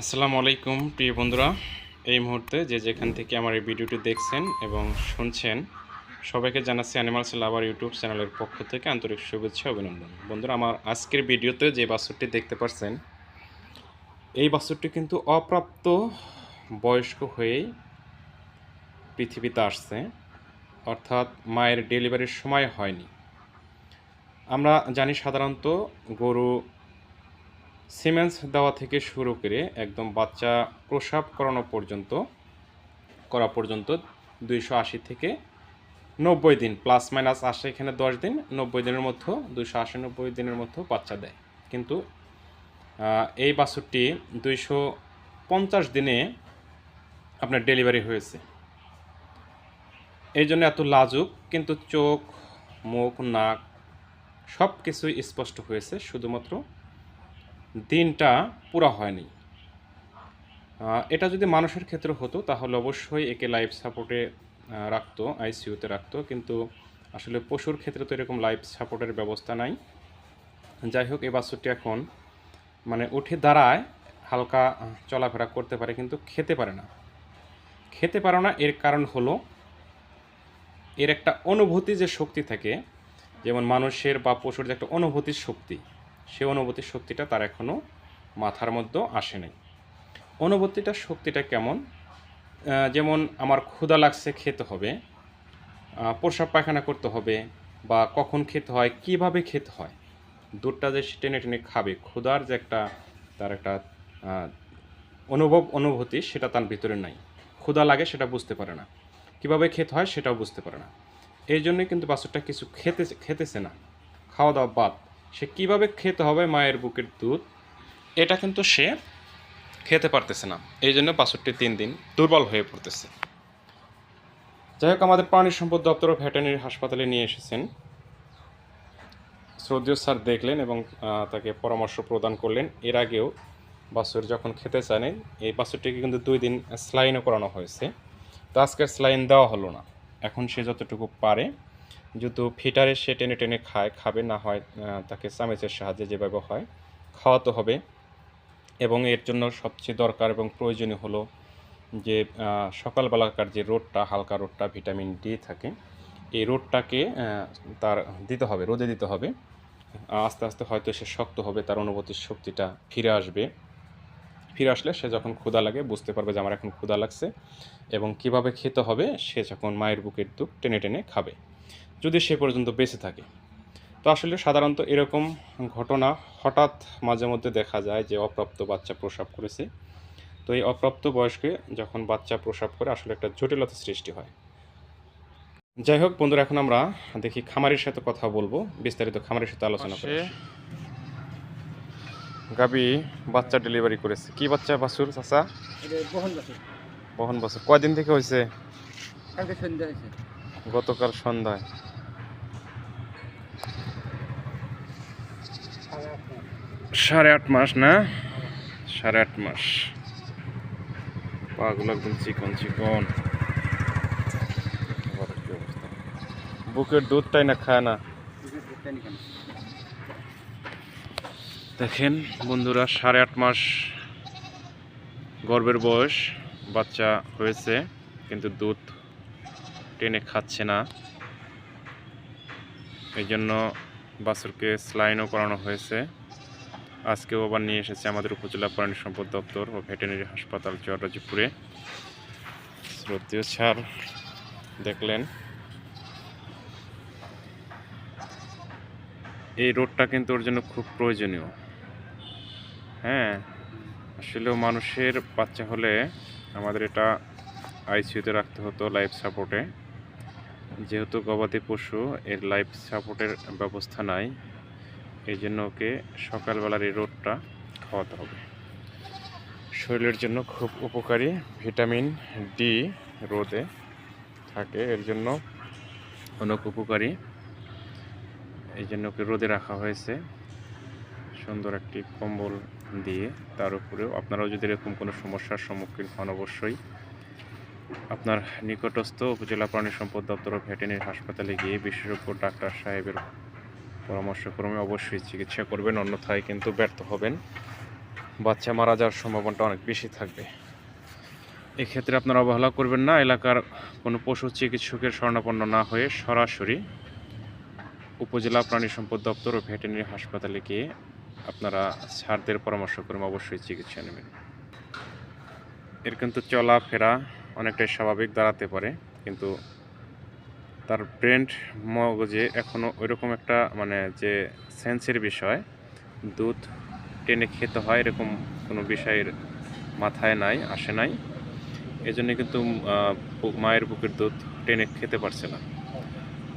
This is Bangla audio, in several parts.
আসসালামু আলাইকুম, প্রিয় বন্ধুরা। এই মুহূর্তে যে যেখান থেকে আমার এই ভিডিওটি দেখছেন এবং শুনছেন, সবাইকে জানাচ্ছি অ্যানিমালস লাভার ইউটিউব চ্যানেলের পক্ষ থেকে আন্তরিক শুভেচ্ছা অভিনন্দন। বন্ধুরা, আমার আজকের ভিডিওতে যে বাছুরটি দেখতে পাচ্ছেন, এই বাছুরটি কিন্তু অপ্রাপ্ত বয়স্ক হয়েই পৃথিবীতে আসছে, অর্থাৎ মায়ের ডেলিভারির সময় হয়নি। আমরা জানি সাধারণত গরু সিমেন্স দেওয়া থেকে শুরু করে একদম বাচ্চা প্রসাব করানো পর্যন্ত, করা পর্যন্ত দুইশো আশি থেকে নব্বই দিন প্লাস মাইনাস আসে এখানে দশ দিন, নব্বই দিনের মধ্যে, দুইশো আশি, নব্বই দিনের মধ্যে বাচ্চা দেয়। কিন্তু এই বাছুরটি দুইশো পঞ্চাশ দিনে আপনার ডেলিভারি হয়েছে। এই জন্য এত লাজুক, কিন্তু চোখ, মুখ, নাক সব কিছুই স্পষ্ট হয়েছে, শুধুমাত্র দিনটা পুরা হয়নি। এটা যদি মানুষের ক্ষেত্রে হতো, তাহলে অবশ্যই একে লাইফ সাপোর্টে রাখতো আইসিইউতে রাখতো, কিন্তু আসলে পশুর ক্ষেত্রে তো এরকম লাইফ সাপোর্টের ব্যবস্থা নাই। যাই হোক এই বাছুরটি এখন মানে উঠে দাঁড়ায়, হালকা চলাফেরা করতে পারে, কিন্তু খেতে পারে না। খেতে পারে না, এর কারণ হলো, এর একটা অনুভূতি যে শক্তি থাকে, যেমন মানুষের বা পশুর যে একটা অনুভূতির শক্তি সে অনুভূতির শক্তিটা তার এখনও মাথার মধ্যে আসে নাই। অনুভূতিটা শক্তিটা কেমন? যেমন আমার ক্ষুধা লাগছে খেতে হবে। আহ, প্রস্রাব পায়খানা করতে হবে বা কখন খেতে হয় কীভাবে খেতে হয় দুধটা যে টেনে টেনে খাবে ক্ষুধার যে একটা তার একটা অনুভব অনুভূতি সেটা তার ভিতরে নাই। ক্ষুধা লাগে সেটা বুঝতে পারে না। কীভাবে খেতে হয় সেটাও বুঝতে পারে না। এই জন্যই কিন্তু বাছুরটা কিছু খেতে খেতেছে না। খাওয়া দাওয়া বাদ। সে কীভাবে খেতে হবে মায়ের বুকের দুধ, এটা কিন্তু সে খেতে পারতেছে না। এই জন্য বাছুরটি তিন দিন দুর্বল হয়ে পড়তেছে। যাই হোক, আমাদের প্রাণী সম্পদ দপ্তর ও ভেটেরিনারি হাসপাতালে নিয়ে এসেছেন। শ্রদ্ধেয় স্যার দেখলেন এবং তাকে পরামর্শ প্রদান করলেন। এর আগেও বাছুর যখন খেতে চায়নি এই বাছুরটিকে কিন্তু দুই দিন স্লাইনও করানো হয়েছে। তো আজকে স্লাইন দেওয়া হলো না। এখন সে যতটুকু পারে যেহেতু ফিটারে সে টেনে টেনে খায়, খাবে, না হয় তাকে চামেচের সাহায্যে যেভাবে হয়, খাওয়াতে হবে। এবং এর জন্য সবচেয়ে দরকার এবং প্রয়োজনীয় হলো যে সকালবেলাকার যে রোদটা, হালকা রোদটা, ভিটামিন ডি থাকে, এই রোদটাকে তার দিতে হবে, রোদে দিতে হবে। আস্তে আস্তে হয়তো সে শক্ত হবে, তার অনুভূতির শক্তিটা ফিরে আসবে। ফিরে আসলে সে যখন ক্ষুধা লাগে, বুঝতে পারবে যে আমার এখন ক্ষুধা লাগছে। এবং কীভাবে খেতে হবে, সে যখন মায়ের বুকের দুধ টেনে টেনে খাবে। যদি সে পর্যন্ত বেঁচে থাকে। তো আসলে সাধারণত এরকম ঘটনা হঠাৎ মাঝে মধ্যে দেখা যায় যে অপ্রাপ্ত বাচ্চা প্রসাব করেছে। তো এই অপ্রাপ্ত বয়স্কে যখন বাচ্চা প্রসাব করে আসলে একটা জটিলতা সৃষ্টি হয়। যাই হোক বন্ধুরা এখন আমরা দেখি খামারের সাথে কথা বলব। বিস্তারিত খামারের সাথে আলোচনা করে গাবি বাচ্চা ডেলিভারি করেছে। কি বাচ্চা বাছুর চাচা? বহন বহন কয়দিন থেকে হয়েছে। গতকাল সন্ধ্যায়। সাড়ে আট মাস, না? সাড়ে আট মাস। পাগুলো একদম চিকন চিকন? বুকের দুধটাই না খায় না? দেখেন বন্ধুরা, সাড়ে আট মাস গর্ভের বয়স, বাচ্চা হয়েছে, কিন্তু দুধ টেনে খাচ্ছে না। এই জন্য বাছুরকে স্লাইনও করানো হয়েছে। আজকেও আবার নিয়ে এসেছে আমাদের উপজেলা প্রাণী সম্পদ দপ্তর ও ভেটেরিনারি হাসপাতাল চররাজিপুরে। শ্রদ্ধেয় স্যার, দেখলেন। এই রোডটা কিন্তু ওর জন্য খুব প্রয়োজনীয়। হ্যাঁ আসলেও মানুষের বাচ্চা হলে আমাদের এটা আইসিইউতে রাখতে হতো লাইফ সাপোর্টে। যেহেতু গবাদি পশু, এর লাইফ সাপোর্টের ব্যবস্থা নাই, এই জন্য ওকে সকালবেলার এই রোদটা খাওয়াতে হবে। শরীরের জন্য খুব উপকারী ভিটামিন ডি রোদে থাকে, এর জন্য অনেক উপকারী। এই জন্য ওকে রোদে রাখা হয়েছে। সুন্দর একটি কম্বল দিয়ে তার উপরেও। আপনারাও যদি এরকম কোনো সমস্যার সম্মুখীন হন, অবশ্যই আপনার নিকটস্থ উপজেলা প্রাণী সম্পদ দপ্তর ও হাসপাতালে গিয়ে বিশেষজ্ঞ ডাক্তার সাহেবের পরামর্শক্রমে অবশ্যই চিকিৎসা করবেন, অন্যথায় কিন্তু ব্যর্থ হবেন। বাচ্চা মারা যাওয়ার সম্ভাবনাটা অনেক বেশি থাকবে। এক্ষেত্রে আপনারা অবহেলা করবেন না, এলাকার কোনো পশু চিকিৎসকের স্বর্ণাপন্ন না হয়ে সরাসরি উপজেলা প্রাণী সম্পদ দপ্তর ও ভেটেরিনারি হাসপাতালে গিয়ে আপনারা সারদের পরামর্শক্রমে অবশ্যই চিকিৎসা নেবেন। এর কিন্তু চলাফেরা অনেকটাই স্বাভাবিক দাঁড়াতে পারে, কিন্তু তার ব্রেন্ড মগজে এখনও ওইরকম একটা মানে যে সেন্সের বিষয়, দুধ টেনে খেতে হয় এরকম কোনো বিষয়ের মাথায় নাই, আসে নাই। এজন্য কিন্তু মায়ের বুকের দুধ টেনে খেতে পারছে না।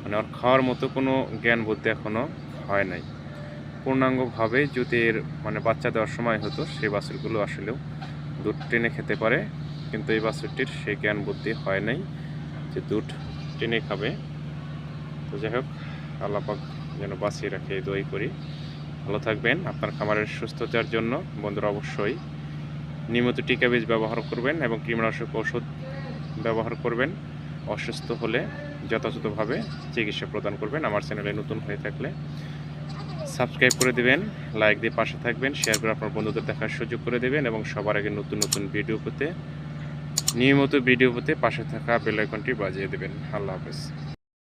মানে ওর খাওয়ার মতো কোনো জ্ঞান বুদ্ধি এখনও হয় নাই। পূর্ণাঙ্গভাবে যদি এর মানে বাচ্চা দেওয়ার সময় হতো, সেই বাছুরগুলো আসলেও দুধ টেনে খেতে পারে। কিন্তু এই বাছুরটির সেই জ্ঞান বুদ্ধি হয় নাই যে দুধ টেনে খাবে। তো যাই হোক আল্লাপাক যেন বাঁচিয়ে রাখে এই দই করি। ভালো থাকবেন, আপনার খামারের সুস্থতার জন্য। বন্ধুরা, অবশ্যই নিয়মিত টিকা বীজ ব্যবহার করবেন এবং কীটনাশক ওষুধ ব্যবহার করবেন। অসুস্থ হলে যথাযথভাবে চিকিৎসা প্রদান করবেন। আমার চ্যানেলে নতুন হয়ে থাকলে সাবস্ক্রাইব করে দিবেন, লাইক দিয়ে পাশে থাকবেন, শেয়ার করে আপনার বন্ধুদের দেখার সুযোগ করে দেবেন এবং সবার আগে নতুন নতুন ভিডিও পেতে নিয়মিত ভিডিও পেতে পাশে থাকা বেলাইকনটি বাজিয়ে দেবেন। আল্লাহ হাফেজ।